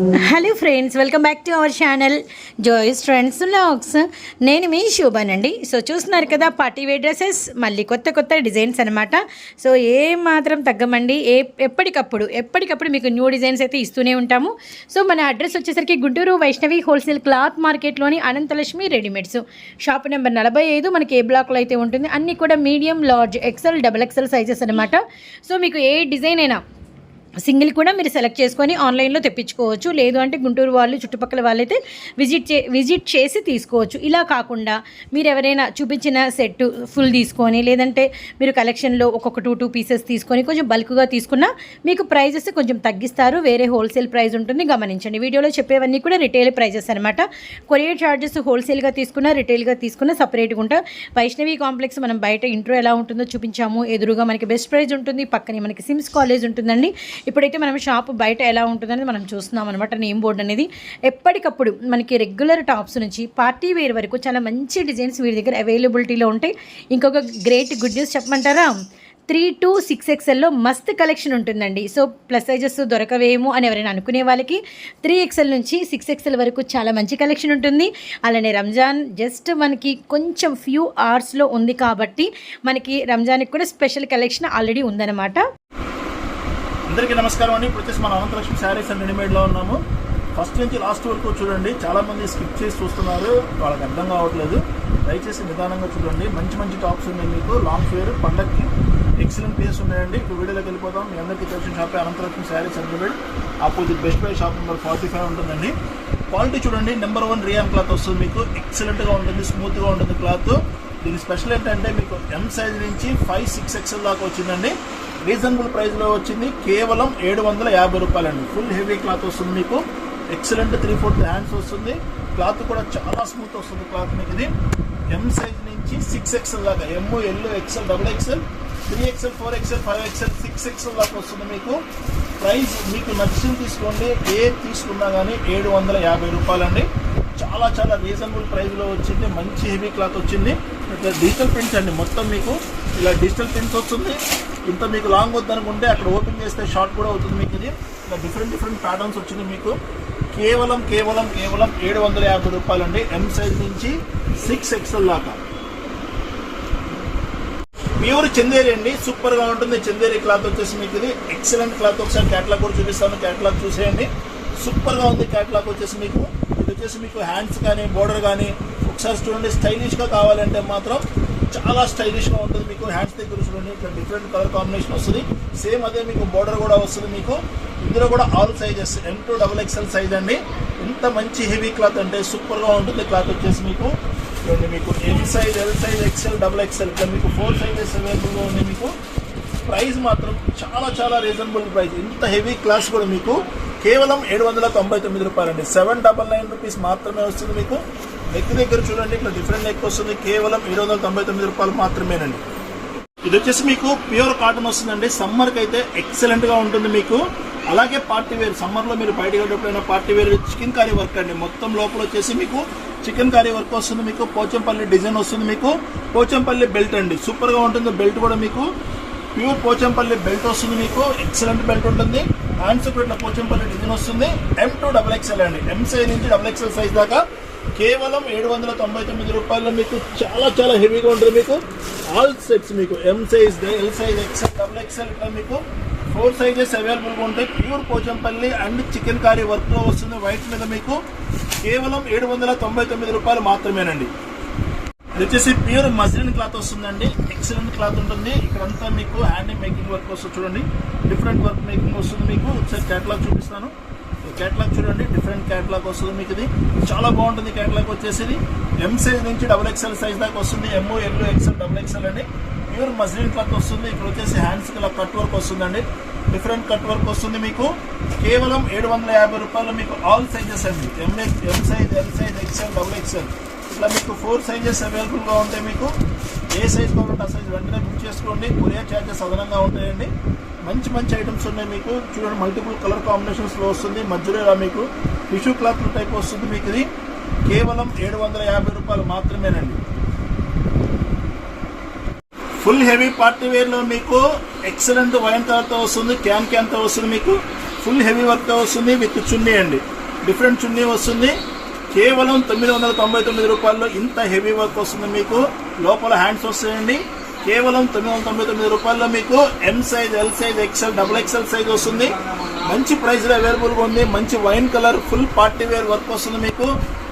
Hello friends welcome back to our channel joy's friends vlogs నేను మీ శోభానండి. So చూస్తున్నారు కదా పార్టీ వేర్ డ్రెస్సెస్ మళ్ళీ కొత్త కొత్త డిజైన్స్ అనమాట సో ఏ మాత్రం తగ్గమండి. ఏ ఎప్పటికప్పుడు ఎప్పటికప్పుడు మీకు న్యూ డిజైన్స్ అయితే ఇస్తూనే ఉంటాము. సో మన అడ్రస్ వచ్చేసరికి గుంటూరు వైష్ణవి హోల్సేల్ క్లాత్ మార్కెట్లోని అనంతలక్ష్మి రెడీమేడ్స్ షాప్ నెంబర్ నలభై ఐదు మనకి ఏ బ్లాక్లో అయితే ఉంటుంది అన్నీ కూడా medium large XL double XL sizes అనమాట సో మీకు ఏ డిజైన్ అయినా సింగిల్ కూడా మీరు సెలెక్ట్ చేసుకొని ఆన్లైన్లో తెప్పించుకోవచ్చు. లేదు అంటే గుంటూరు వాళ్ళు చుట్టుపక్కల వాళ్ళైతే విజిట్ చే విజిట్ చేసి తీసుకోవచ్చు. ఇలా కాకుండా మీరు ఎవరైనా చూపించిన సెట్ ఫుల్ తీసుకొని లేదంటే మీరు కలెక్షన్లో ఒక్కొక్క టూ టూ పీసెస్ తీసుకొని కొంచెం బల్క్గా తీసుకున్నా మీకు ప్రైజెస్ కొంచెం తగ్గిస్తారు. వేరే హోల్సేల్ ప్రైస్ ఉంటుంది గమనించండి. వీడియోలో చెప్పేవన్నీ కూడా రిటైల్ ప్రైజెస్ అనమాట కొరియర్ ఛార్జెస్ హోల్సేల్గా తీసుకున్నా రిటైల్గా తీసుకున్నా సపరేట్గా ఉంటా. వైష్ణవి కాంప్లెక్స్ మనం బయట ఇంట్రో ఎలా ఉంటుందో చూపించాము. ఎదురుగా మనకి బెస్ట్ ప్రైజ్ ఉంటుంది పక్కనే మనకి సిమ్స్ కాలేజ్ ఉంటుందండి. ఇప్పుడైతే మనం షాప్ బయట ఎలా ఉంటుందని మనం చూస్తున్నాం అనమాట నేమ్ బోర్డ్ అనేది ఎప్పటికప్పుడు మనకి రెగ్యులర్ టాప్స్ నుంచి పార్టీ వేర్ వరకు చాలా మంచి డిజైన్స్ వీరి దగ్గర అవైలబిలిటీలో ఉంటాయి. ఇంకొక గ్రేట్ గుడ్ న్యూస్ చెప్పమంటారా? త్రీ టు సిక్స్ ఎక్స్ఎల్లో మస్త్ కలెక్షన్ ఉంటుందండి. సో ప్లస్ సైజెస్ దొరకవేమో అని ఎవరైనా అనుకునే వాళ్ళకి త్రీ ఎక్స్ఎల్ నుంచి సిక్స్ ఎక్స్ఎల్ వరకు చాలా మంచి కలెక్షన్ ఉంటుంది. అలానే రంజాన్ జస్ట్ మనకి కొంచెం ఫ్యూ అవర్స్లో ఉంది కాబట్టి మనకి రంజాన్కి కూడా స్పెషల్ కలెక్షన్ ఆల్రెడీ ఉందన్నమాట. అందరికీ నమస్కారం అండి. ఇప్పుడు వచ్చేసి మన అనంతలక్ష్మి శారీస్ అండ్ రెడీమేడ్లో ఉన్నాము. ఫస్ట్ నుంచి లాస్ట్ వరకు చూడండి. చాలా మంది స్కిప్ చేసి చూస్తున్నారు. వాళ్ళకి అర్థం కావట్లేదు. దయచేసి నిదానంగా చూడండి. మంచి మంచి టాప్స్ ఉన్నాయి మీకు. లాంగ్ ఫేర్ పండక్కి ఎక్సలెంట్ పీస్ ఉన్నాయండి. ఇప్పుడు వీడియోలోకి వెళ్ళిపోతాం మీ అందరికీ తెలిసిన shop Ananthalakshmi sarees and readymade. Opposite best buy shop number forty five ఉంటుందండి. క్వాలిటీ చూడండి. నెంబర్ వన్ రియాన్ క్లాత్ వస్తుంది మీకు. ఎక్సలెంట్గా ఉంటుంది. స్మూత్గా ఉంటుంది క్లాత్ దీని స్పెషల్ ఏంటంటే మీకు ఎం సైజ్ నుంచి ఫైవ్ సిక్స్ ఎక్స్ఎల్ దాకా వచ్చిందండి. రీజనబుల్ ప్రైస్లో వచ్చింది. కేవలం ఏడు వందల యాభై రూపాయలండి. ఫుల్ హెవీ క్లాత్ వస్తుంది మీకు. ఎక్సలెంట్ త్రీ ఫోర్త్ హ్యాండ్స్ వస్తుంది. క్లాత్ కూడా చాలా స్మూత్ వస్తుంది క్లాత్ మీకు ఇది. ఎం సైజ్ నుంచి సిక్స్ ఎక్స్ఎల్ దాకా. M L XL double XL three XL four XL five XL six XL దాకా వస్తుంది మీకు. ప్రైస్ మీకు నచ్చింది తీసుకోండి. ఏ తీసుకున్నా కానీ ఏడు వందల యాభై రూపాయలండి. చాలా చాలా రీజనబుల్ ప్రైస్లో వచ్చింది. మంచి హెవీ క్లాత్ వచ్చింది. ఇట్లా డిజిటల్ ప్రింట్స్ అండి. మొత్తం మీకు ఇలా డిజిటల్ ప్రింట్స్ వస్తుంది. ఇంత మీకు లాంగ్ వద్దనుకుంటే అక్కడ ఓపెన్ చేస్తే షార్ట్ కూడా అవుతుంది మీకు ఇది. ఇలా డిఫరెంట్ డిఫరెంట్ ప్యాటర్న్స్ వచ్చింది మీకు. కేవలం కేవలం కేవలం ఏడు వందల యాభై రూపాయలండి. ఎం సైజ్ నుంచి సిక్స్ ఎక్స్ఎల్ దాకా. ప్యూర్ చందేరి అండి. సూపర్గా ఉంటుంది. చందేరి క్లాత్ వచ్చేసి మీకు ఇది. ఎక్సలెంట్ క్లాత్ ఒకసారి క్యాటలాగ్ కూడా చూపిస్తాను. క్యాటలాగ్ చూసేయండి. సూపర్గా ఉంది క్యాటలాగ్ వచ్చేసి మీకు. ఇది వచ్చేసి మీకు హ్యాండ్స్ కానీ బోర్డర్ కానీ. ఒకసారి చూడండి. స్టైలిష్గా కావాలంటే మాత్రం చాలా స్టైలిష్గా ఉంటుంది మీకు హ్యాండ్స్ దగ్గర ఇట్లా డిఫరెంట్ కలర్ కాంబినేషన్ వస్తుంది. సేమ్ అదే మీకు బోర్డర్ కూడా వస్తుంది మీకు. ఇందులో కూడా all sizes M to double XL size అండి. ఎంత మంచి హెవీ క్లాత్ అంటే సూపర్గా ఉంటుంది క్లాత్ వచ్చేసి మీకు. చూడండి మీకు L size L size XL double XL ఇట్లా మీకు ఫోర్ సైజెస్ అవైలబుల్గా ఉంది మీకు. ప్రైస్ మాత్రం చాలా చాలా రీజనబుల్ ప్రైస్ ఇంత హెవీ క్లాస్ కూడా మీకు. కేవలం ఏడు వందల తొంభై తొమ్మిది రూపాయలండి. సెవెన్ డబల్ నైన్ రూపీస్ మాత్రమే వస్తుంది మీకు. నెక్ దగ్గర చూడండి ఇట్లా డిఫరెంట్ నెక్ వస్తుంది. కేవలం ఏడు వందల తొంభై తొమ్మిది రూపాయలు మాత్రమేనండి. ఇది వచ్చేసి మీకు ప్యూర్ కాటన్ వస్తుందండి. సమ్మర్కి అయితే ఎక్సలెంట్గా ఉంటుంది మీకు. అలాగే పార్టీ వేర్ సమ్మర్లో మీరు బయటకు వెళ్ళినప్పుడైనా party wear chicken curry work అండి. మొత్తం లోపల వచ్చేసి మీకు చికెన్ కర్రీ వర్క్ వస్తుంది మీకు. పోచంపల్లి డిజైన్ వస్తుంది మీకు. పోచంపల్లి బెల్ట్ అండి. సూపర్గా ఉంటుంది బెల్ట్ కూడా మీకు. ప్యూర్ పోచంపల్లి బెల్ట్ వస్తుంది మీకు. ఎక్సలెంట్ బెల్ట్ ఉంటుంది. హ్యాండ్స్ కూడా ఇట్లా పోచంపల్లి డిజైన్ వస్తుంది. ఎం టూ డబల్ ఎక్స్ఎల్ అండి. ఎం సైజ్ నుంచి డబల్ ఎక్స్ఎల్ సైజ్ దాకా కేవలం ఏడు వందల తొంభై తొమ్మిది రూపాయలు మీకు చాలా చాలా హెవీగా ఉంటుంది మీకు. ఆల్ సెట్స్ మీకు. M size L size XL double XL ఇట్లా మీకు. ఫోర్ సైజెస్ అవైలబుల్గా ఉంటాయి. Pure Pochampally and chicken curry వర్క్లో వస్తుంది వైట్ మీద మీకు. కేవలం ఏడు వందల తొంభై తొమ్మిది రూపాయలు మాత్రమేనండి. ఇది వచ్చేసి ప్యూర్ మస్లిన్ క్లాత్ వస్తుందండి. ఎక్సలెంట్ క్లాత్ ఉంటుంది. ఇక్కడంతా మీకు హ్యాండ్ మేకింగ్ వర్క్ వస్తుంది చూడండి. డిఫరెంట్ వర్క్ మేకింగ్ వస్తుంది మీకు. ఒకసారి క్యాటలాగ్ చూపిస్తాను. కేటలాగ్ చూడండి డిఫరెంట్ కేటలాగ్ వస్తుంది మీకు ఇది. చాలా బాగుంటుంది క్యాటలాగ్ వచ్చేసి ఎం సైజ్ నుంచి డబుల్ ఎక్స్ఎల్ సైజ్ దాకా వస్తుంది. M L XL double XL అండి. ప్యూర్ మస్లిన్ క్లాత్ వస్తుంది. ఇక్కడ వచ్చేసి హ్యాండ్స్కి ఇలా కట్ వర్క్ వస్తుందండి. డిఫరెంట్ కట్ వర్క్ వస్తుంది మీకు. కేవలం ఏడు వందల యాభై రూపాయలు మీకు ఆల్ సైజెస్ అండి. M M size L size XL double XL ఇట్లా మీకు ఫోర్ సైజెస్ అవైలబుల్గా ఉంటాయి మీకు ఏ సైజ్ కావాలంటే ఆ సైజ్ వెంటనే బుక్ చేసుకోండి. కొరియర్ ఛార్జెస్ అదనంగా ఉంటాయండి. మంచి మంచి ఐటమ్స్ ఉన్నాయి మీకు. చూడండి మల్టిపుల్ కలర్ కాంబినేషన్స్లో వస్తుంది. మధ్యలో ఇలా మీకు టిష్యూ క్లాత్ టైప్ వస్తుంది మీకు ఇది. కేవలం ఏడు వందల యాభై రూపాయలు మాత్రమేనండి. ఫుల్ హెవీ పార్టీ వేర్లో మీకు ఎక్సలెంట్ వైన్ కలర్తో వస్తుంది క్యాన్ క్యాన్తో వస్తుంది మీకు. ఫుల్ హెవీ వర్క్తో వస్తుంది విత్ చున్నీ అండి. డిఫరెంట్ చున్నీ వస్తుంది. కేవలం తొమ్మిది వందల తొంభై తొమ్మిది రూపాయల్లో ఇంత హెవీ వర్క్ వస్తుంది మీకు. లోపల హ్యాండ్స్ వస్తాయండి. కేవలం తొమ్మిది వందల తొంభై తొమ్మిది రూపాయల్లో మీకు M size L size XL double XL size వస్తుంది. మంచి ప్రైస్లో అవైలబుల్గా ఉంది. మంచి wine colour full party wear work వస్తుంది మీకు.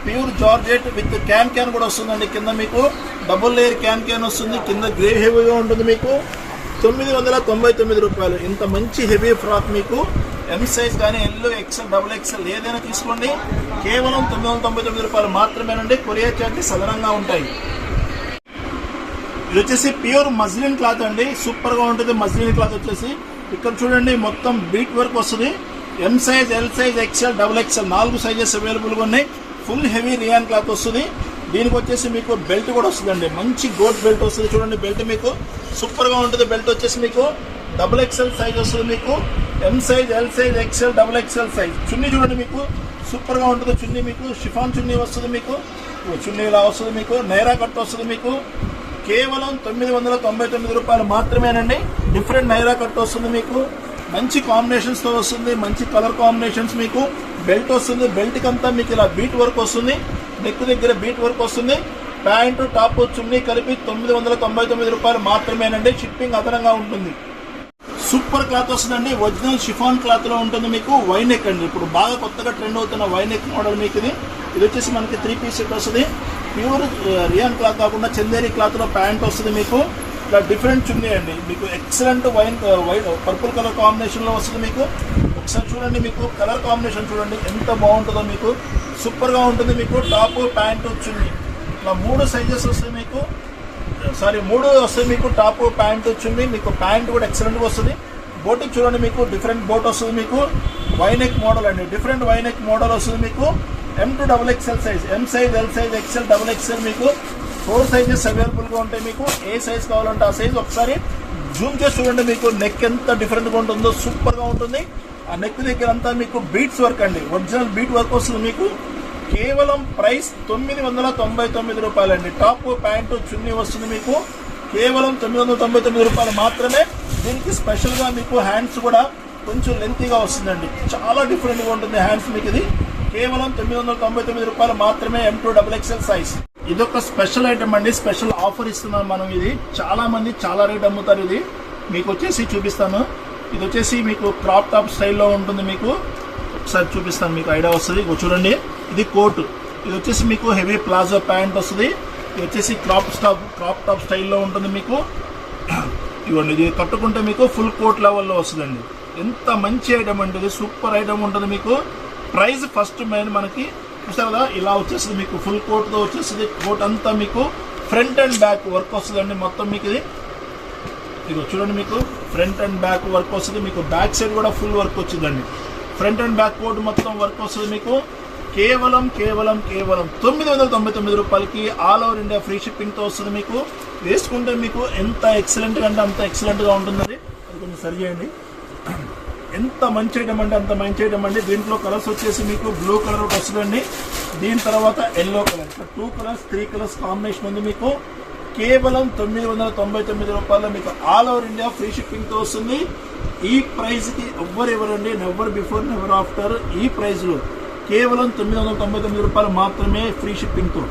Pure georgette with can can కూడా వస్తుందండి. కింద మీకు డబుల్ లేయర్ క్యాన్ క్యాన్ వస్తుంది. కింద గ్రే హెవీగా ఉంటుంది మీకు. తొమ్మిది వందల తొంభై తొమ్మిది రూపాయలు. ఇంత మంచి హెవీ ఫ్రాక్ మీకు ఎం సైజ్ కానీ ఎల్ ఎక్సెల్ డబుల్ ఎక్సెల్ ఏదైనా తీసుకోండి. కేవలం తొమ్మిది వందల తొంభై తొమ్మిది రూపాయలు మాత్రమేనండి. కొరియర్ చార్జెస్ అదనంగా ఉంటాయి. ఇది వచ్చేసి ప్యూర్ మజ్లిన్ క్లాత్ అండి. సూపర్గా ఉంటుంది మజ్లిన్ క్లాత్ వచ్చేసి. ఇక్కడ చూడండి మొత్తం బీట్ వర్క్ వస్తుంది. M size L size XL double XL నాలుగు సైజెస్ అవైలబుల్గా ఉన్నాయి. ఫుల్ హెవీ రియాన్ క్లాత్ వస్తుంది. దీనికి వచ్చేసి మీకు బెల్ట్ కూడా వస్తుందండి. మంచి గోట్ బెల్ట్ వస్తుంది చూడండి బెల్ట్ మీకు. సూపర్గా ఉంటుంది బెల్ట్ వచ్చేసి మీకు. డబుల్ ఎక్స్ఎల్ సైజ్ వస్తుంది మీకు. M size L size XL double XL size చున్నీ చూడండి మీకు. సూపర్గా ఉంటుంది చున్నీ మీకు. షిఫాన్ చున్నీ వస్తుంది మీకు. చున్నీ ఇలా వస్తుంది మీకు. నైరా కట్ వస్తుంది మీకు. కేవలం తొమ్మిది వందల తొంభై తొమ్మిది రూపాయలు మాత్రమేనండి. డిఫరెంట్ నైరా కట్ వస్తుంది మీకు. మంచి కాంబినేషన్స్తో వస్తుంది. మంచి కలర్ కాంబినేషన్స్ మీకు. బెల్ట్ వస్తుంది. బెల్ట్కి అంతా మీకు ఇలా బీట్ వర్క్ వస్తుంది. నెక్ దగ్గర బీట్ వర్క్ వస్తుంది. ప్యాంటు టాప్ చున్నీ కలిపి తొమ్మిది వందల తొంభై తొమ్మిది రూపాయలు మాత్రమేనండి. షిప్పింగ్ అదనంగా ఉంటుంది. సూపర్ క్లాత్ వస్తుందండి. ఒరిజినల్ షిఫాన్ క్లాత్లో ఉంటుంది మీకు. వైనెక్ అండి. ఇప్పుడు బాగా కొత్తగా ట్రెండ్ అవుతున్న వైన్ మోడల్ మీకు ఇది. ఇది వచ్చేసి మనకి త్రీ పీస్ సెట్ వస్తుంది. ప్యూర్ రియాన్ క్లాత్ కాకుండా చందేరి క్లాత్లో ప్యాంట్ వస్తుంది మీకు. ఇలా డిఫరెంట్ చున్నీ అండి. మీకు excellent wine white purple colour కాంబినేషన్లో వస్తుంది మీకు. ఒకసారి చూడండి మీకు కలర్ కాంబినేషన్ చూడండి ఎంత బాగుంటుందో మీకు. సూపర్గా ఉంటుంది మీకు టాప్ ప్యాంటు చున్నీ. ఇలా మూడు సైజెస్ వస్తాయి మీకు. సారీ మూడు వస్తాయి మీకు టాప్ ప్యాంట్ వచ్చింది మీకు ప్యాంట్ కూడా ఎక్సలెంట్గా వస్తుంది. బోటికి చూడండి మీకు డిఫరెంట్ బోట్ వస్తుంది మీకు. వైనెక్ మోడల్ అండి. డిఫరెంట్ వైనెక్ మోడల్ వస్తుంది మీకు. M to double XL size M size L size XL double XL మీకు ఫోర్ సైజెస్ అవైలబుల్గా ఉంటాయి మీకు. ఏ సైజ్ కావాలంటే ఆ సైజ్ ఒకసారి జూమ్ చేసి చూడండి మీకు నెక్ ఎంత డిఫరెంట్గా ఉంటుందో సూపర్గా ఉంటుంది. ఆ నెక్ దగ్గర అంతా మీకు బీట్స్ వర్క్ అండి. ఒరిజినల్ బీట్ వర్క్ వస్తుంది మీకు. కేవలం ప్రైస్ తొమ్మిది వందల తొంభై తొమ్మిది రూపాయలండి. టాప్ ప్యాంటు చున్నీ వస్తుంది మీకు. కేవలం తొమ్మిది వందల తొంభై తొమ్మిది రూపాయలు మాత్రమే. దీనికి స్పెషల్గా మీకు హ్యాండ్స్ కూడా కొంచెం లెంతీగా వస్తుందండి. చాలా డిఫరెంట్గా ఉంటుంది హ్యాండ్స్ మీకు ఇది. కేవలం తొమ్మిది వందల తొంభై తొమ్మిది రూపాయలు మాత్రమే M two double XL size ఇదొక స్పెషల్ ఐటమ్ అండి. స్పెషల్ ఆఫర్ ఇస్తున్నాం మనం ఇది. చాలా మంది చాలా రేట్ అమ్ముతారు ఇది. మీకు వచ్చేసి చూపిస్తాను. ఇది వచ్చేసి మీకు క్రాప్ టాప్ స్టైల్లో ఉంటుంది మీకు. ఒకసారి చూపిస్తాను మీకు ఐడియా వస్తుంది. చూడండి. ఇది కోట్. ఇది వచ్చేసి మీకు హెవీ ప్లాజో ప్యాంట్ వస్తుంది. ఇది వచ్చేసి క్రాప్ స్టాప్ క్రాప్ టాప్ స్టైల్లో ఉంటుంది మీకు. ఇవ్వండి ఇది కట్టుకుంటే మీకు ఫుల్ కోట్ లెవెల్లో వస్తుందండి. ఎంత మంచి ఐటమ్ అంటే ఇది సూపర్ ఐటమ్ ఉంటుంది మీకు. ప్రైజ్ ఫస్ట్ మెయిన్ మనకి చూసారు కదా ఇలా వచ్చేస్తుంది మీకు ఫుల్ కోట్తో వచ్చేస్తుంది. కోట్ అంతా మీకు ఫ్రంట్ అండ్ బ్యాక్ వర్క్ వస్తుందండి. మొత్తం మీకు ఇది. ఇదిగో చూడండి మీకు ఫ్రంట్ అండ్ బ్యాక్ వర్క్ వస్తుంది. మీకు బ్యాక్ సైడ్ కూడా ఫుల్ వర్క్ వచ్చిందండి. ఫ్రంట్ అండ్ బ్యాక్ కోట్ మొత్తం వర్క్ వస్తుంది మీకు. కేవలం కేవలం కేవలం తొమ్మిది వందల తొంభై తొమ్మిది రూపాయలకి ఆల్ ఓవర్ ఇండియా ఫ్రీ షిప్పింగ్తో వస్తుంది మీకు. వేసుకుంటే మీకు ఎంత ఎక్సలెంట్గా అంటే అంత ఎక్సలెంట్గా ఉంటుందండి. అది కొంచెం సరి చేయండి. ఎంత మంచి ఐటమ్ అంటే అంత మంచి ఐటమ్ అండి. దీంట్లో కలర్స్ వచ్చేసి మీకు బ్లూ కలర్ ఒకటి వస్తుందండి. దీని తర్వాత ఎల్లో కలర్ ఇట్లా two colours three colours combination ఉంది మీకు. కేవలం తొమ్మిది వందల తొంభై తొమ్మిది రూపాయలు మీకు ఆల్ ఓవర్ ఇండియా ఫ్రీ షిప్పింగ్తో వస్తుంది. ఈ ప్రైస్కి ఎవ్వరు ఎవరండి నెవర్ బిఫోర్ నెవర్ ఆఫ్టర్ ఈ ప్రైస్లో కేవలం తొమ్మిది వందల తొంభై తొమ్మిది రూపాయలు మాత్రమే ఫ్రీ షిప్పింగ్తో